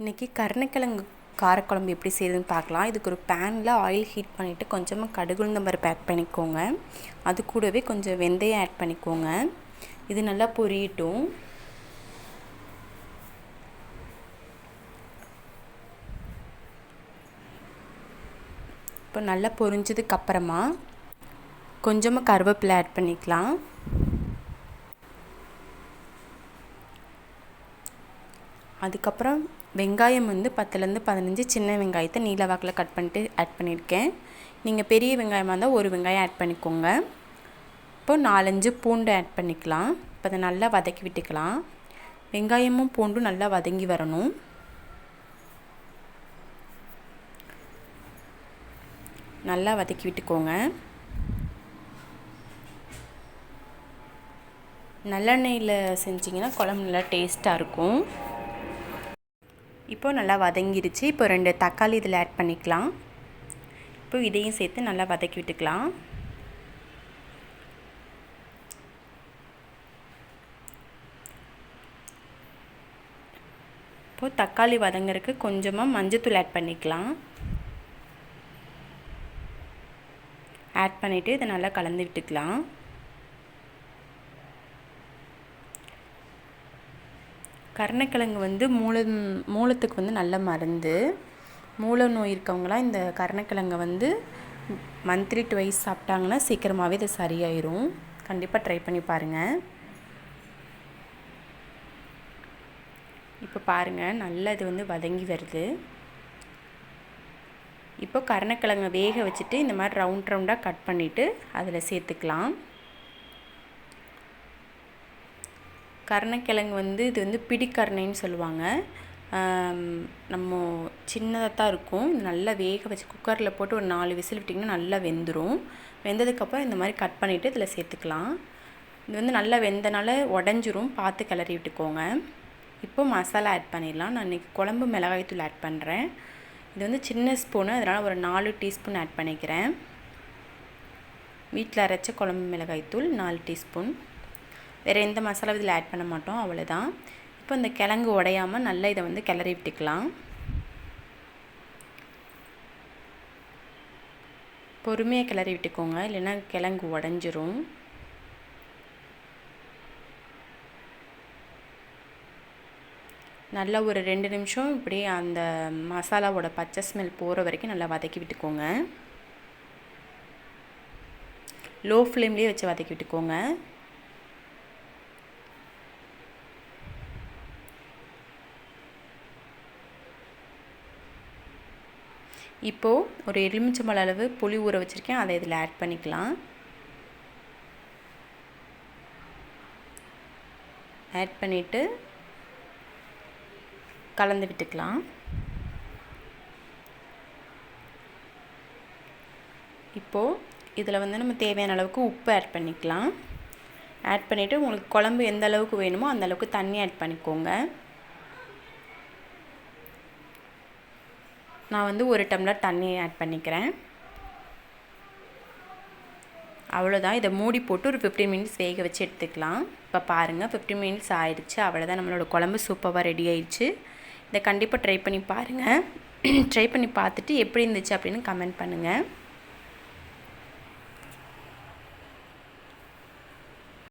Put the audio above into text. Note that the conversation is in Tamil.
இன்றைக்கி கருணக்கிழங்கு காரக்குழம்பு எப்படி செய்யுதுன்னு பார்க்கலாம். இதுக்கு ஒரு பேனில் ஆயில் ஹீட் பண்ணிவிட்டு கொஞ்சமாக கடுகுளுந்தம் பருப்பு ஆட் பண்ணிக்கோங்க. அது கூடவே கொஞ்சம் வெந்தயம் ஆட் பண்ணிக்கோங்க. இது நல்லா பொரியட்டும். இப்போ நல்லா பொரிஞ்சதுக்கு அப்புறமா கொஞ்சமாக கருவேப்பிலை ஆட் பண்ணிக்கலாம். அதுக்கப்புறம் வெங்காயம் வந்து பத்துலேருந்து பதினஞ்சு சின்ன வெங்காயத்தை நீல வாக்கில் கட் பண்ணிட்டு ஆட் பண்ணியிருக்கேன். நீங்கள் பெரிய வெங்காயமாக இருந்தால் ஒரு வெங்காயம் ஆட் பண்ணிக்கோங்க. இப்போ நாலஞ்சு பூண்டு ஆட் பண்ணிக்கலாம். இப்போ அதை நல்லா வதக்கி விட்டுக்கலாம். வெங்காயமும் பூண்டும் நல்லா வதங்கி வரணும். நல்லா வதக்கி விட்டுக்கோங்க. நல்லெண்ணெயில் செஞ்சிங்கன்னா குழம்பு நல்லா டேஸ்ட்டாக இருக்கும். இப்போ நல்லா வதங்கிருச்சு. இப்போ ரெண்டு தக்காளி இதில் ஆட் பண்ணிக்கலாம். இப்போ இதையும் சேர்த்து நல்லா வதக்கி விட்டுக்கலாம். இப்போது தக்காளி வதங்கிறதுக்கு கொஞ்சமாக மஞ்சத்தூள் ஆட் பண்ணிக்கலாம். ஆட் பண்ணிவிட்டு இதை நல்லா கலந்து விட்டுக்கலாம். கருணக்கிழங்கு வந்து மூல மூலத்துக்கு வந்து நல்ல மருந்து. மூல நோய் இருக்கவங்களாம் இந்த கருணக்கிழங்கை வந்து மந்த்லி டுவைஸ் சாப்பிட்டாங்கன்னா சீக்கிரமாகவே இது சரியாயிரும். கண்டிப்பாக ட்ரை பண்ணி பாருங்கள் இப்போ பாருங்கள் நல்லா இது வந்து வதங்கி வருது. இப்போ கருணக்கிழங்கை வேக வச்சுட்டு இந்த மாதிரி ரவுண்ட் ரவுண்டாக கட் பண்ணிவிட்டு அதில் சேர்த்துக்கலாம். கருணக்கிழங்கு வந்து இது வந்து பிடிக்கருணைன்னு சொல்லுவாங்க. நம்ம சின்னதாக தான் இருக்கும். நல்லா வேக வச்சு குக்கரில் போட்டு ஒரு நாலு விசில் விட்டிங்கன்னா நல்லா வெந்துடும் வெந்ததுக்கப்புறம் இந்த மாதிரி கட் பண்ணிவிட்டு இதில் சேர்த்துக்கலாம். இது வந்து நல்லா வெந்தனால உடஞ்சிரும். பார்த்து கிளறி விட்டுக்கோங்க. இப்போ மசாலா ஆட் பண்ணிடலாம். நான் இன்றைக்கி குழம்பு மிளகாய்த்தூள் ஆட் பண்ணுறேன் இது வந்து சின்ன ஸ்பூனு அதனால் ஒரு நாலு டீஸ்பூன் ஆட் பண்ணிக்கிறேன். வீட்டில் அரைச்ச குழம்பு மிளகாய்த்தூள் நாலு டீஸ்பூன். வேறு எந்த மசாலாவும் இதில் ஆட் பண்ண மாட்டோம் அவ்வளோதான் இப்போ இந்த கிழங்கு உடையாமல் நல்லா இதை வந்து கிளறி விட்டுக்கலாம். பொறுமையாக கிளறி விட்டுக்கோங்க இல்லைன்னா கிழங்கு உடஞ்சிரும். நல்லா ஒரு ரெண்டு நிமிஷம் இப்படி அந்த மசாலாவோட பச்சை ஸ்மெல் போகிற வரைக்கும் நல்லா வதக்கி விட்டுக்கோங்க. லோ ஃப்ளேம்லேயே வச்சு வதக்கி விட்டுக்கோங்க. இப்போது ஒரு எலுமிச்சம்பழ அளவு புளி ஊற வச்சுருக்கேன். அதை இதில் ஆட் பண்ணிக்கலாம். ஆட் பண்ணிவிட்டு கலந்து விட்டுக்கலாம். இப்போது இதில் வந்து நம்ம தேவையான அளவுக்கு உப்பு ஆட் பண்ணிக்கலாம். ஆட் பண்ணிவிட்டு உங்களுக்கு குழம்பு எந்த அளவுக்கு வேணுமோ அந்த அளவுக்கு தண்ணி ஆட் பண்ணிக்கோங்க. நான் வந்து ஒரு டம்ளர் தண்ணி ஆட் பண்ணிக்கிறேன். அவ்வளோதான் இதை மூடி போட்டு ஒரு ஃபிஃப்டீன் மினிட்ஸ் வேக வச்சு எடுத்துக்கலாம். இப்போ பாருங்கள் ஃபிஃப்டீன் மினிட்ஸ் ஆயிடுச்சு. அவ்வளோதான் நம்மளோட குழம்பு சூப்பராக ரெடி ஆயிடுச்சு. இதை கண்டிப்பாக ட்ரை பண்ணி பாருங்கள் ட்ரை பண்ணி பார்த்துட்டு எப்படி இருந்துச்சு அப்படின்னு கமெண்ட் பண்ணுங்கள்